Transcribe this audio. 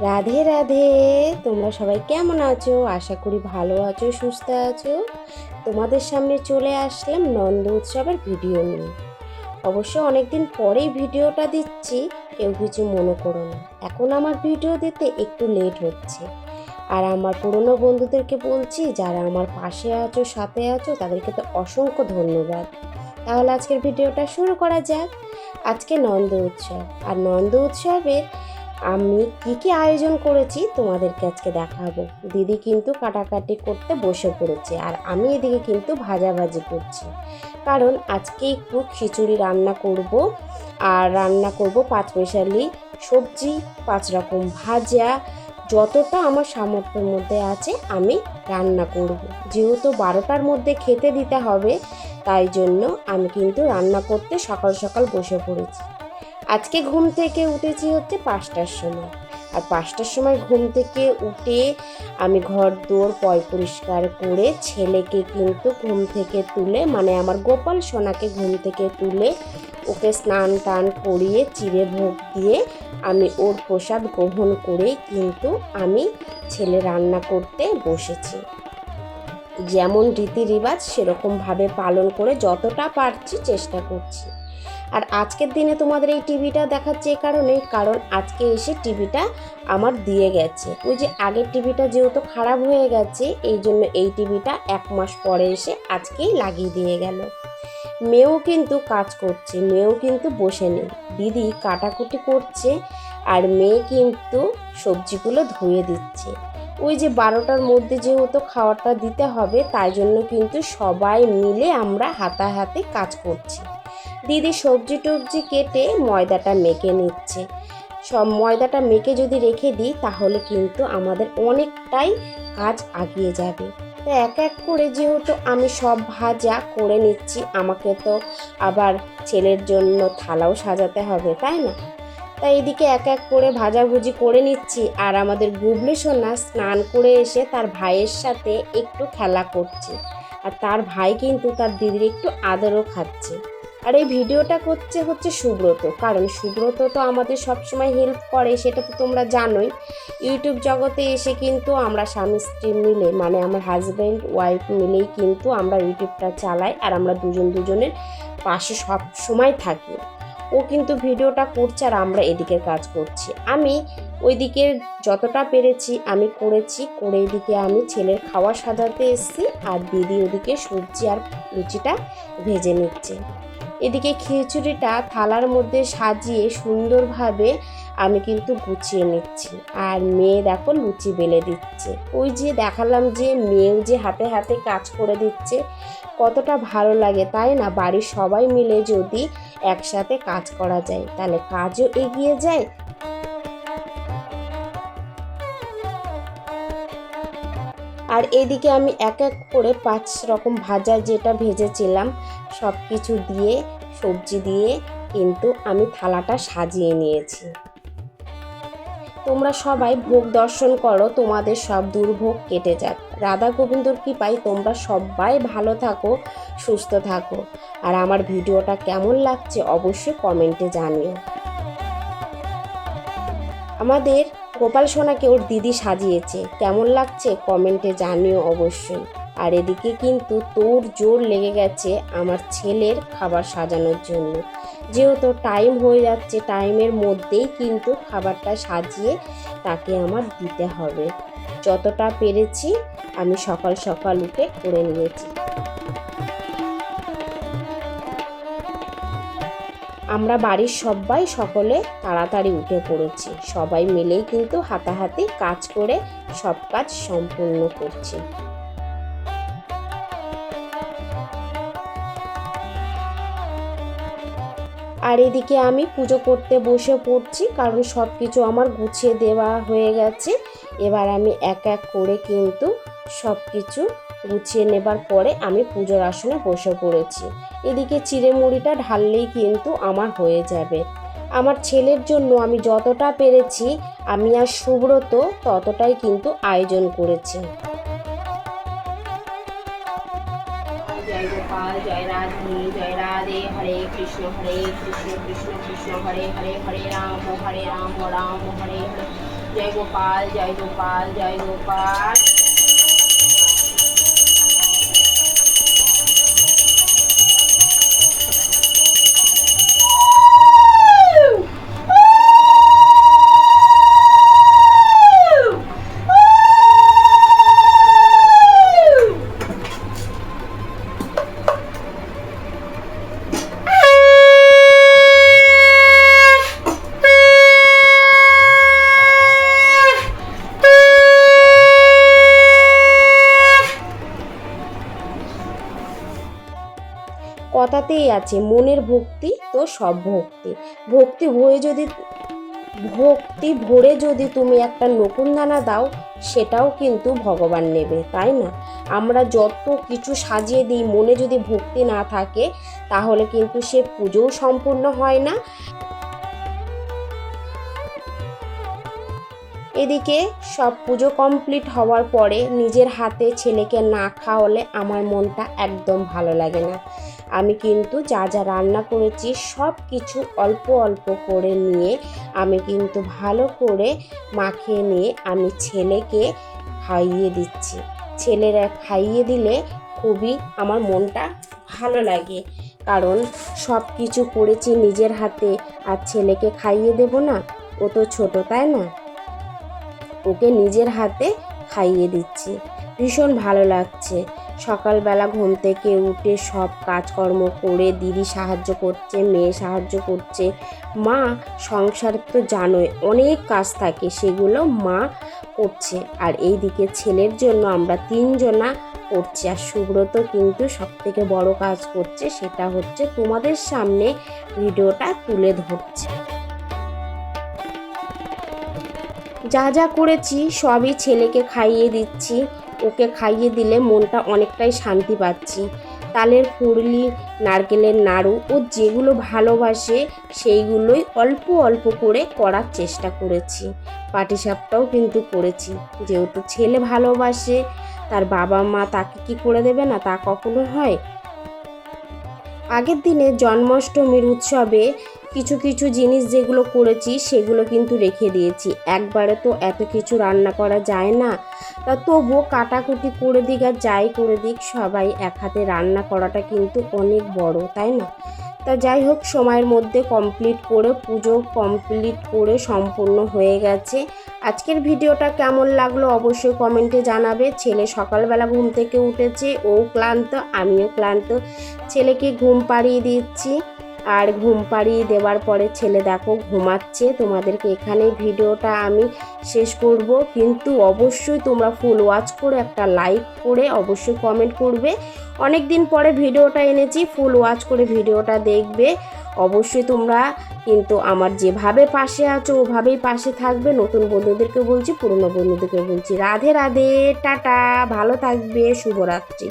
রাধে রাধে। তোমরা সবাই কেমন আছো? আশা করি ভালো আছো, সুস্থ আছো। তোমাদের সামনে চলে আসলাম নন্দ উৎসবের ভিডিও নিয়ে। অবশ্য অনেকদিন পরেই ভিডিওটা দিচ্ছি, কেউ কিছু মনে করো না। এখন আমার ভিডিও দিতে একটু লেট হচ্ছে। আর আমার পুরনো বন্ধুদেরকে বলছি, যারা আমার পাশে আছো, সাথে আছো, তাদেরকে তো অসংখ্য ধন্যবাদ। তাহলে আজকের ভিডিওটা শুরু করা যাক। আজকে নন্দ উৎসব। আর নন্দ উৎসবের আমি কি কি আয়োজন করেছি তোমাদেরকে আজকে দেখাবো। দিদি কিন্তু কাটাকাটি করতে বসে পড়েছে আর আমি এদিকে কিন্তু ভাজাভাজি করছি। কারণ আজকে একটু খিচুড়ি রান্না করব আর রান্না করব পাঁচ মিশালি সবজি, পাঁচ রকম ভাজা, যতটা আমার সামর্থ্যের মধ্যে আছে আমি রান্না করব। যেহেতু বারোটার মধ্যে খেতে দিতে হবে, তাই জন্য আমি কিন্তু রান্না করতে সকাল সকাল বসে পড়েছি। আজকে ঘুম থেকে উঠেছি হচ্ছে পাঁচটার সময়। আর পাঁচটার সময় ঘুম থেকে উঠে আমি ঘর দোর পয় পরিষ্কার করে ছেলেকে কিন্তু ঘুম থেকে তুলে মানে আমার গোপাল সোনাকে ঘুম থেকে তুলে ওকে স্নান টান করিয়ে চিড়ে ভোগ দিয়ে আমি ওর প্রসাদ গ্রহণ করে কিন্তু আমি ছেলে রান্না করতে বসেছি। যেমন রীতি রিবাজ সেরকমভাবে পালন করে যতটা পারছি চেষ্টা করছি। আর আজকের দিনে তোমাদের এই টিভিটা দেখাচ্ছে এ কারণে, কারণ আজকে এসে টিভিটা আমার দিয়ে গেছে। ওই যে আগের টিভিটা যেহেতু খারাপ হয়ে গেছে, এই জন্য এই টিভিটা এক মাস পরে এসে আজকেই লাগিয়ে দিয়ে গেল। মেয়েও কিন্তু কাজ করছে, মেয়েও কিন্তু বসে নেই। দিদি কাটাকুটি করছে আর মেয়ে কিন্তু সবজিগুলো ধুয়ে দিচ্ছে। ওই যে বারোটার মধ্যে যেহেতু খাওয়াটা দিতে হবে, তাই জন্য কিন্তু সবাই মিলে আমরা হাতাহাতি কাজ করছি। দিদি সবজি টবজি কেটে ময়দাটা মেখে নিচ্ছে। সব ময়দাটা মেখে যদি রেখে দিই, তাহলে কিন্তু আমাদের অনেকটাই কাজ আগিয়ে যাবে। তো এক এক করে যেহেতু আমি সব ভাজা করে নিচ্ছি, আমাকে তো আবার ছেলের জন্য থালাও সাজাতে হবে, তাই না? তাই এদিকে এক এক করে ভাজাভুজি করে নিচ্ছি, আর আমাদের গুবলি সোনা স্নান করে এসে তার ভাইয়ের সাথে একটু খেলা করছে। আর তার ভাই কিন্তু তার দিদির একটু আদরও খাচ্ছে। আর এই ভিডিওটা করছে হচ্ছে সুব্রত। কারণ সুব্রত তো আমাদের সবসময় হেল্প করে, সেটা তো তোমরা জানোই। ইউটিউব জগতে এসে কিন্তু আমরা স্বামী, স্ত্রী মিলে মানে আমার হাজব্যান্ড ওয়াইফ মিলেই কিন্তু আমরা ইউটিউবটা চালাই, আর আমরা দুজন দুজনের পাশে সব সময় থাকি। ও কিন্তু ভিডিওটা করছে আর আমরা এদিকের কাজ করছি। আমি ওইদিকে যতটা পেরেছি, আমি করেছি, করে এদিকে আমি ছেলের খাওয়া সাজাতে এসেছি, আর দিদি ওদিকে সবজি আর লুচিটা ভেজে নিচ্ছে। এদিকে খিচুড়িটা থালার মধ্যে সাজিয়ে সুন্দরভাবে আমি কিন্তু গুছিয়ে নিচ্ছি। আর মেয়ে দেখো লুচি বেলে দিচ্ছে। ওই যে দেখালাম যে মেয়েও যে হাতে হাতে কাজ করে দিচ্ছে, কতটা ভালো লাগে, তাই না? বাড়ির সবাই মিলে যদি একসাথে কাজ করা যায়, তাহলে কাজও এগিয়ে যায় আর এদিকে আমি এক এক করে পাঁচ রকম ভাজা যেটা ভেজেছিলাম সব কিছু দিয়ে, সবজি দিয়ে কিন্তু আমি থালাটা সাজিয়ে নিয়েছি। তোমরা সবাই ভোগ দর্শন করো, তোমাদের সব দুর্ভোগ কেটে যাক। রাধা গোবিন্দর কৃপায় তোমরা সবাই ভালো থাকো, সুস্থ থাকো। আর আমার ভিডিওটা কেমন লাগছে অবশ্যই কমেন্টে জানিও। আমাদের গোপাল সোনাকে ওর দিদি সাজিয়েছে। কেমন লাগছে কমেন্টে জানিও অবশ্যই। আর এদিকে কিন্তু তোর জোর লেগে গেছে আমার ছেলের খাবার সাজানোর জন্য। যেহেতু টাইম হয়ে যাচ্ছে টাইমের মধ্যেই কিন্তু খাবারটা সাজিয়ে তাকে আমার দিতে হবে। যতটা পেরেছি আমি সকাল সকাল উঠে করে নিয়েছি। আমরা বাড়ির সবাই সকলে তাড়াতাড়ি উঠে পড়েছি। সবাই মিলেই কিন্তু হাতাহাতি কাজ করে সব কাজ সম্পূর্ণ করছি। আর এদিকে আমি পুজো করতে বসে পড়ছি, কারণ সব কিছু আমার গুছিয়ে দেওয়া হয়ে গেছে। এবার আমি এক এক করে কিন্তু সব কিছু গুছিয়ে নেবার পরে আমি পুজোর আসনে বসে পড়েছি। এদিকে চিড়ে মুড়িটা ঢাললেই কিন্তু আমার হয়ে যাবে আমার ছেলের জন্য আমি যতটা পেরেছি আমি আর সুব্রত ততটাই কিন্তু আয়োজন করেছি জয় গোপাল জয় রাধে জয় রাধে হরে কৃষ্ণ হরে কৃষ্ণ কৃষ্ণ কৃষ্ণ হরে হরে হরে রাম হরে রাম রাম হরে হরে জয় গোপাল জয় গোপাল জয় গোপাল কথাতেই আছে, মনের ভক্তি তো সব ভক্তি। ভক্তি ভরে যদি, ভক্তি ভরে যদি তুমি একটা নকুন দানা দাও, সেটাও কিন্তু ভগবান নেবে, তাই না? আমরা যত কিছু সাজিয়ে দিই, মনে যদি ভক্তি না থাকে, তাহলে কিন্তু সে পুজোও সম্পূর্ণ হয় না। এদিকে সব পুজো কমপ্লিট হওয়ার পরে নিজের হাতে ছেলেকে না খাওয়ালে আমার মনটা একদম ভালো লাগে না। আমি কিন্তু যা যা রান্না করেছি সব কিছু অল্প অল্প করে নিয়ে আমি কিন্তু ভালো করে মাখিয়ে নিয়ে আমি ছেলেকে খাইয়ে দিচ্ছি। ছেলেরা খাইয়ে দিলে খুবই আমার মনটা ভালো লাগে। কারণ সব কিছু করেছি নিজের হাতে, আর ছেলেকে খাইয়ে দেব না? ও তো ছোটো, তাই না? ওকে নিজের হাতে খাইয়ে দিচ্ছি। ভীষণ ভালো লাগছে। সকালবেলা ঘুম থেকে উঠে সব কাজকর্ম করে দিদি সাহায্য করছে, মেয়ে সাহায্য করছে। মা, সংসার তো জানোই অনেক কাজ থাকে, সেগুলো মা করছে। আর এইদিকে ছেলের জন্য আমরা তিনজনা করছি। আর সুব্রত কিন্তু সব থেকে বড় কাজ করছে, সেটা হচ্ছে তোমাদের সামনে ভিডিওটা তুলে ধরছে। যা যা করেছি সবই ছেলেকে খাইয়ে দিচ্ছি। ওকে খাইয়ে দিলে মনটা অনেকটাই শান্তি পাচ্ছি। তালের ফুরলি নারকেলের নাড়ু ও যেগুলো ভালোবাসে সেইগুলোই অল্প অল্প করে করার চেষ্টা করেছি। পাটিসাপটাও কিন্তু করেছি। যেহেতু ছেলে ভালোবাসে, তার বাবা মা তাকে কি করে দেবে না তা কখনো হয়? আগের দিনে জন্মাষ্টমীর উৎসবে কিছু কিছু জিনিস যেগুলো করেছি সেগুলো কিন্তু রেখে দিয়েছি। একবারে তো এত কিছু রান্না করা যায় না। তা তবুও কাটাকুটি করে দিক আর যাই করে দিক, সবাই এক হাতে রান্না করাটা কিন্তু অনেক বড়, তাই না? তা যাই হোক, সময়ের মধ্যে কমপ্লিট করে, পুজো কমপ্লিট করে সম্পূর্ণ হয়ে গেছে। আজকের ভিডিওটা কেমন লাগল অবশ্যই কমেন্টে জানাবে। ছেলে সকালবেলা ঘুম থেকে উঠেছে, ও ক্লান্ত, আমিও ক্লান্ত। ছেলেকে ঘুম পাড়িয়ে দিচ্ছি। আর ঘুম পাড়িয়ে দেওয়ার পরে ছেলে দেখো ঘুমাচ্ছে। তোমাদেরকে এখানে ভিডিওটা আমি শেষ করব। কিন্তু অবশ্যই তোমরা ফুল ওয়াচ করে একটা লাইক করে অবশ্যই কমেন্ট করবে। অনেক দিন পরে ভিডিওটা এনেছি ফুল ওয়াচ করে ভিডিওটা দেখবে। অবশ্যই তোমরা কিন্তু আমার যেভাবে পাশে আছো, ওভাবেই পাশে থাকবে। নতুন বন্ধুদেরকে বলছি, পুরনো বন্ধুদেরকে বলছি। রাধে রাধে, টাটা, ভালো থাকবে, শুভরাত্রি।